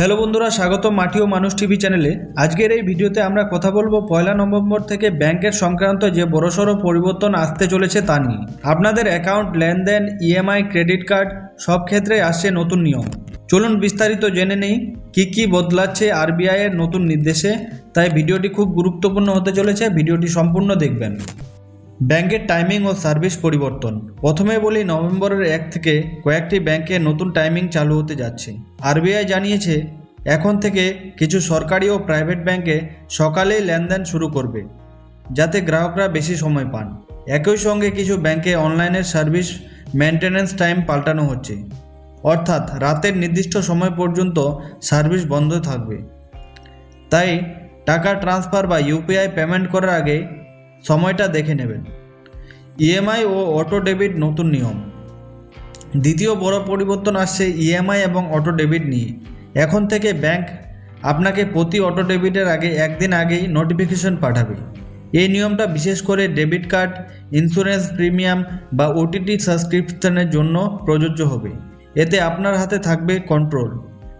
Hello বন্ধুরা স্বাগত মাটি ও মানুষ টিভি চ্যানেলে। আজকের এই ভিডিওতে আমরা কথা বলব পয়লা নভেম্বর থেকে ব্যাংকের সংক্রান্ত যে বড়সড় পরিবর্তন আসতে চলেছে তা নিয়ে। আপনাদের অ্যাকাউন্ট, লেনদেন, ইএমআই, ক্রেডিট কার্ড সব ক্ষেত্রে আসছে নতুন নিয়ম। চলুন বিস্তারিত জেনে নেই কি কি বদলাচ্ছে আরবিআই এর নতুন নির্দেশে। তাই ভিডিওটি খুব গুরুত্বপূর্ণ হতে চলেছে, ভিডিওটি সম্পূর্ণ দেখবেন। ব্যাংকের টাইমিং ও সার্ভিস পরিবর্তন। প্রথমে বলি নভেম্বরের এক থেকে কয়েকটি ব্যাংকে নতুন টাইমিং চালু হতে যাচ্ছে। আরবিআই জানিয়েছে, এখন থেকে কিছু সরকারি ও প্রাইভেট ব্যাংকে সকালেই লেনদেন শুরু করবে, যাতে গ্রাহকরা বেশি সময় পান। একই সঙ্গে কিছু ব্যাংকে অনলাইনের সার্ভিস মেনটেন্যান্স টাইম পাল্টানো হচ্ছে। অর্থাৎ রাতের নির্দিষ্ট সময় পর্যন্ত সার্ভিস বন্ধ থাকবে। তাই টাকা ট্রান্সফার বা ইউপিআই পেমেন্ট করার আগে সময়টা দেখে নেবেন। ইএমআই ও অটো ডেবিট নতুন নিয়ম। দ্বিতীয় বড় পরিবর্তন আসছে ইএমআই এবং অটো ডেবিট নিয়ে। এখন থেকে ব্যাংক আপনাকে প্রতি অটো ডেবিটের আগে একদিন আগেই নোটিফিকেশন পাঠাবে। এই নিয়মটা বিশেষ করে ডেবিট কার্ড, ইন্স্যুরেন্স প্রিমিয়াম বা ওটিটি সাবস্ক্রিপশনের জন্য প্রযোজ্য হবে। এতে আপনার হাতে থাকবে কন্ট্রোল।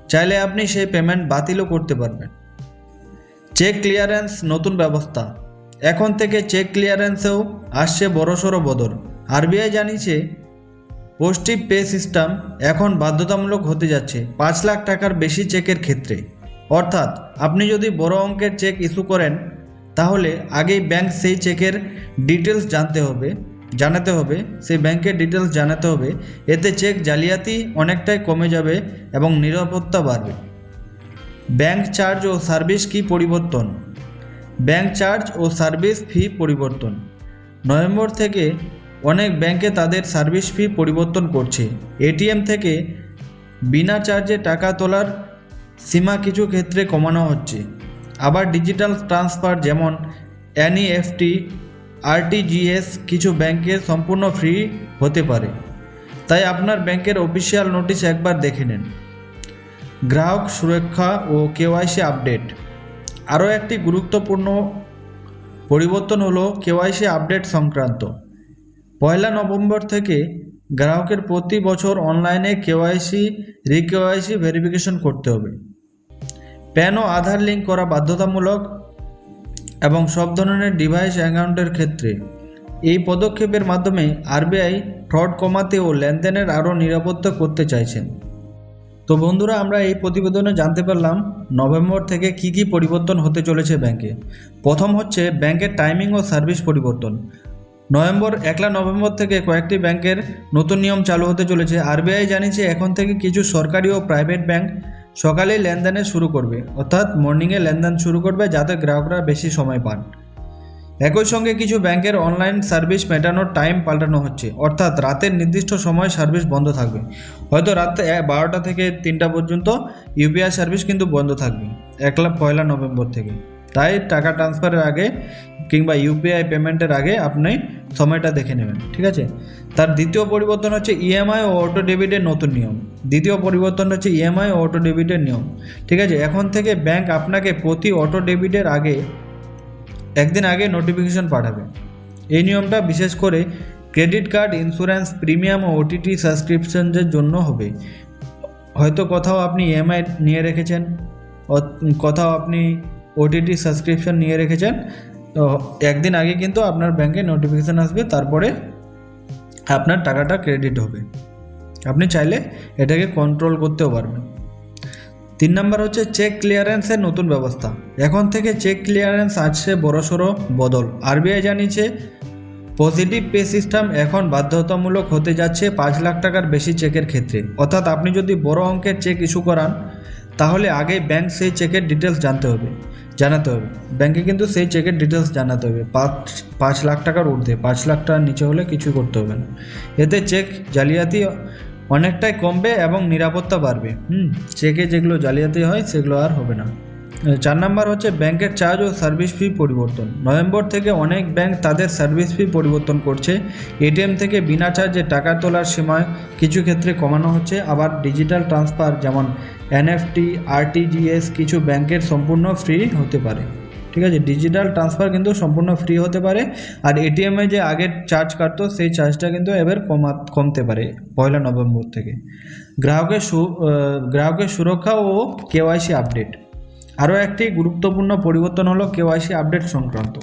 চাইলে আপনি সেই পেমেন্ট বাতিলও করতে পারবেন। চেক ক্লিয়ারেন্স নতুন ব্যবস্থা। এখন থেকে চেক ক্লিয়ারেন্সেও আসছে বড়সড় বদল। আরবিআই জানিয়েছে পোস্টিভ পে সিস্টেম এখন বাধ্যতামূলক হতে যাচ্ছে পাঁচ লাখ টাকার বেশি চেকের ক্ষেত্রে। অর্থাৎ আপনি যদি বড় অঙ্কের চেক ইস্যু করেন, তাহলে আগেই ব্যাংক সেই চেকের ডিটেলস জানতে হবে, জানাতে হবে, সেই ব্যাংকের ডিটেলস জানাতে হবে। এতে চেক জালিয়াতি অনেকটাই কমে যাবে এবং নিরাপত্তা বাড়বে। ব্যাংক চার্জ ও সার্ভিস কি পরিবর্তন? ব্যাংক চার্জ ও সার্ভিস ফি পরিবর্তন। নভেম্বর থেকে অনেক ব্যাংকে তাদের সার্ভিস ফি পরিবর্তন করছে। এটিএম থেকে বিনা চার্জে টাকা তোলার সীমা কিছু ক্ষেত্রে কমানো হচ্ছে। আবার ডিজিটাল ট্রান্সফার যেমন এনইএফটি আরটিজিএস কিছু ব্যাংকে সম্পূর্ণ ফ্রি হতে পারে। তাই আপনার ব্যাংকের অফিসিয়াল নোটিশ একবার দেখে নেন। গ্রাহক সুরক্ষা ও কেওয়াইসি আপডেট। আরও একটি গুরুত্বপূর্ণ পরিবর্তন হলো কেওয়াইসি আপডেট সংক্রান্ত। পয়লা নভেম্বর থেকে গ্রাহকের প্রতি বছর অনলাইনে কেওয়াইসি, রিকেওয়াইসি ভেরিফিকেশন করতে হবে। প্যান ও আধার লিঙ্ক করা বাধ্যতামূলক এবং সব ধরনের ডিভাইস অ্যাকাউন্টের ক্ষেত্রে। এই পদক্ষেপের মাধ্যমে আরবিআই ফ্রড কমাতে ও লেনদেনের আরও নিরাপত্তা করতে চাইছেন। তো বন্ধুরা, আমরা এই প্রতিবেদনে জানতে পারলাম নভেম্বর থেকে কি কি পরিবর্তন হতে চলেছে ব্যাংকে। প্রথম হচ্ছে ব্যাংকের টাইমিং ও সার্ভিস পরিবর্তন। নভেম্বর, একলা নভেম্বর থেকে কয়েকটি ব্যাংকের নতুন নিয়ম চালু হতে চলেছে। আরবিআই জানিয়েছে, এখন থেকে কিছু সরকারি ও প্রাইভেট ব্যাংক সকালে লেনদেনে শুরু করবে। অর্থাৎ মর্নিংয়ে লেনদেন শুরু করবে, যাতে গ্রাহকরা বেশি সময় পান। একই সঙ্গে কিছু ব্যাংকের অনলাইন সার্ভিস মেটানোর টাইম পাল্টানো হচ্ছে। অর্থাৎ রাতের নির্দিষ্ট সময় সার্ভিস বন্ধ থাকবে। হয়তো রাত বারোটা থেকে তিনটা পর্যন্ত ইউপিআই সার্ভিস কিন্তু বন্ধ থাকবে একলা পয়লা নভেম্বর থেকে। তাই টাকা ট্রান্সফারের আগে কিংবা ইউপিআই পেমেন্টের আগে আপনি সময়টা দেখে নেবেন, ঠিক আছে? তার দ্বিতীয় পরিবর্তন হচ্ছে ইএমআই ও অটো ডেবিটের নতুন নিয়ম। দ্বিতীয় পরিবর্তন হচ্ছে ইএমআই ও অটো ডেবিটের নিয়ম, ঠিক আছে? এখন থেকে ব্যাংক আপনাকে প্রতি অটো ডেবিটের আগে একদিন আগে নোটিফিকেশন পাঠাবে। এই নিয়মটা বিশেষ করে ক্রেডিট কার্ড ইন্স্যুরেন্স প্রিমিয়াম ও ওটিটি সাবস্ক্রিপশনের জন্য হবে। হয়তো কোথাও আপনি ইএমআই নিয়ে রেখেছেন কোথাও আপনি ওটিটি সাবস্ক্রিপশন নিয়ে রেখেছেন, তো একদিন আগে কিন্তু আপনার ব্যাংকে নোটিফিকেশান আসবে, তারপরে আপনার টাকাটা ক্রেডিট হবে। আপনি চাইলে এটাকে কন্ট্রোল করতেও পারবেন। তিন নম্বর হচ্ছে চেক ক্লিয়ারেন্সের নতুন ব্যবস্থা। এখন থেকে চেক ক্লিয়ারেন্স আসছে বড়সড় বদল। আরবিআই জানিয়েছে পজিটিভ পে সিস্টেম এখন বাধ্যতামূলক হতে যাচ্ছে পাঁচ লাখ টাকার বেশি চেকের ক্ষেত্রে। অর্থাৎ আপনি যদি বড় অঙ্কের চেক ইস্যু করান, তাহলে আগে ব্যাংক সেই চেকের ডিটেলস জানতে হবে, জানাতে হবে। ব্যাংকে কিন্তু সেই চেকের ডিটেলস জানাতে হবে। পাঁচ পাঁচ লাখ টাকার ঊর্ধ্বে, পাঁচ লাখ টাকার নিচে হলে কিছু করতে হবে না। এতে চেক জালিয়াতি অনেকটাই কমবে এবং নিরাপত্তা বাড়বে। হুম, চেকে যেগুলো জালিয়াতি হয়, সেগুলো আর হবে না। চার নাম্বার হচ্ছে ব্যাংকের চার্জ ও সার্ভিস ফি পরিবর্তন। নভেম্বর থেকে অনেক ব্যাংক তাদের সার্ভিস ফি পরিবর্তন করছে। এটিএম থেকে বিনা চার্জে টাকা তোলার সময় কিছু ক্ষেত্রে কমানো হচ্ছে। আবার ডিজিটাল ট্রান্সফার যেমন এনএফটি, আরটিজিএস কিছু ব্যাংকের সম্পূর্ণ ফ্রি হতে পারে। ঠিক আছে? ডিজিটাল ট্রান্সফার কিন্তু সম্পূর্ণ ফ্রি হতে পারে। আর এটিএমে যে আগের চার্জ কাটতো, সেই চার্জটা কিন্তু এবার কমা কমতে পারে পয়লা নভেম্বর থেকে। গ্রাহকের সু গ্রাহকের সুরক্ষা ও কেওয়াইসি আপডেট আরও একটি গুরুত্বপূর্ণ পরিবর্তন হলো কেওয়াইসি আপডেট সংক্রান্ত।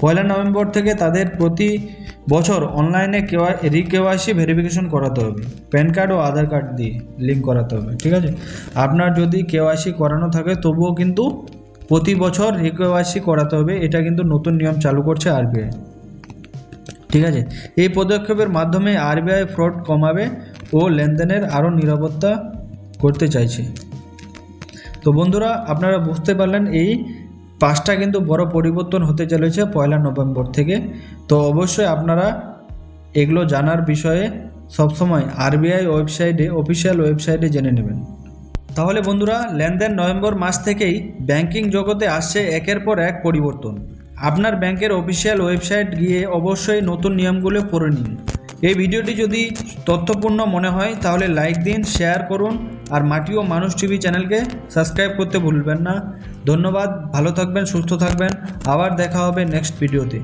পয়লা নভেম্বর থেকে তাদের প্রতি বছর অনলাইনে কেওয়াই রি কেওয়াইসি ভেরিফিকেশন করাতে হবে। প্যান কার্ড ও আধার কার্ড দিয়ে লিঙ্ক করাতে হবে, ঠিক আছে? আপনার যদি কেওয়াইসি করানো থাকে, তবুও কিন্তু প্রতি বছর রিকোয়াসি করাতে হবে, এটা কিন্তু নতুন নিয়ম চালু করছে আরবিআই। ঠিক আছে? এই পদক্ষেপের মাধ্যমে আরবিআই ফ্রড কমাবে ও লেনদেনের আরও নিরাপত্তা করতে চাইছে। তো বন্ধুরা, আপনারা বুঝতে পারলেন এই পাঁচটা কিন্তু বড় পরিবর্তন হতে চলেছে পয়লা নভেম্বর থেকে। তো অবশ্যই আপনারা এগুলো জানার বিষয়ে সবসময় আরবিআই ওয়েবসাইটে, অফিসিয়াল ওয়েবসাইটে জেনে নেবেন। তাহলে বন্ধুরা, লেনদেন নভেম্বর মাস থেকেই ব্যাংকিং জগতে আসছে একের পর এক পরিবর্তন। আপনার ব্যাংকের অফিসিয়াল ওয়েবসাইট গিয়ে অবশ্যই নতুন নিয়মগুলো পড়ে নিন। এই ভিডিওটি যদি তথ্যপূর্ণ মনে হয়, তাহলে লাইক দিন, শেয়ার করুন, আর মাটি ও মানুষ টিভি চ্যানেলকে সাবস্ক্রাইব করতে ভুলবেন না। ধন্যবাদ, ভালো থাকবেন, সুস্থ থাকবেন। আবার দেখা হবে নেক্সট ভিডিওতে।